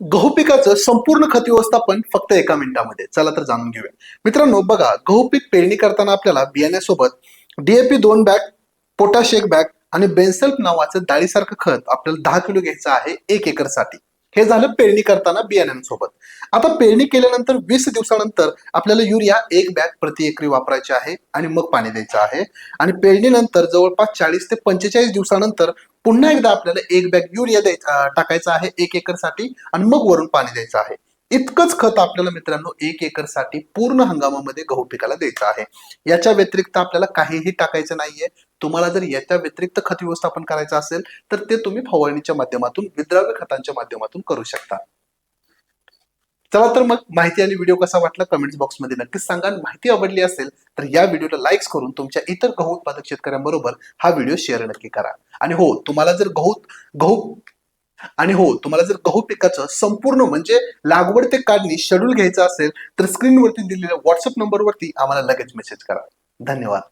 गहू पिकाचं संपूर्ण खत व्यवस्थापन फक्त एका मिनिटामध्ये. चला तर जाणून घेऊया. मित्रांनो बघा गहू पीक पेरणी करताना आपल्याला बियाण्यासोबत डीएपी दोन बॅग पोटॅश एक बॅग आणि बेन्सेल्फ नावाचं डाळीसारखं खत आपल्याला दहा किलो घ्यायचं आहे एक एकरसाठी. हे झालं पेरणी करताना बियाण्यांसोबत आता पेरणी केल्यानंतर वीस दिवसानंतर आपल्याला युरिया एक बॅग प्रति एकरी वापरायचे आहे आणि मग पाणी द्यायचं आहे. आणि पेरणीनंतर जवळपास चाळीस ते पंचेचाळीस दिवसानंतर पुन्हा एकदा आपल्याला एक बॅग युरिया द्यायचा टाकायचा आहे एक एकरसाठी आणि मग वरून पाणी द्यायचं आहे. इतकंच खत आपल्याला मित्रांनो एक एकरसाठी पूर्ण हंगामामध्ये गहू पिकाला द्यायचं आहे. याच्या व्यतिरिक्त आपल्याला काहीही टाकायचं नाहीये. तुम्हाला जर याच्या व्यतिरिक्त खत व्यवस्थापन करायचं असेल तर ते तुम्ही फवारणीच्या माध्यमातून विद्राव्य खतांच्या माध्यमातून करू शकता. चला तर मग माहिती आणि व्हिडिओ कसा वाटला कमेंट्स बॉक्समध्ये नक्कीच सांगा. माहिती आवडली असेल तर या व्हिडिओला लाईक्स करून तुमच्या इतर गहू उत्पादक शेतकऱ्यांबरोबर हा व्हिडिओ शेअर नक्की करा. आणि हो तुम्हाला जर गहू गहू आणि हो तुम्हाला जर गहू पिकाचं संपूर्ण म्हणजे लागवड ते काढणी शेड्यूल घ्यायचं असेल तर स्क्रीनवरती दिलेल्या व्हॉट्सअप नंबरवरती आम्हाला लगेच मेसेज करा. धन्यवाद.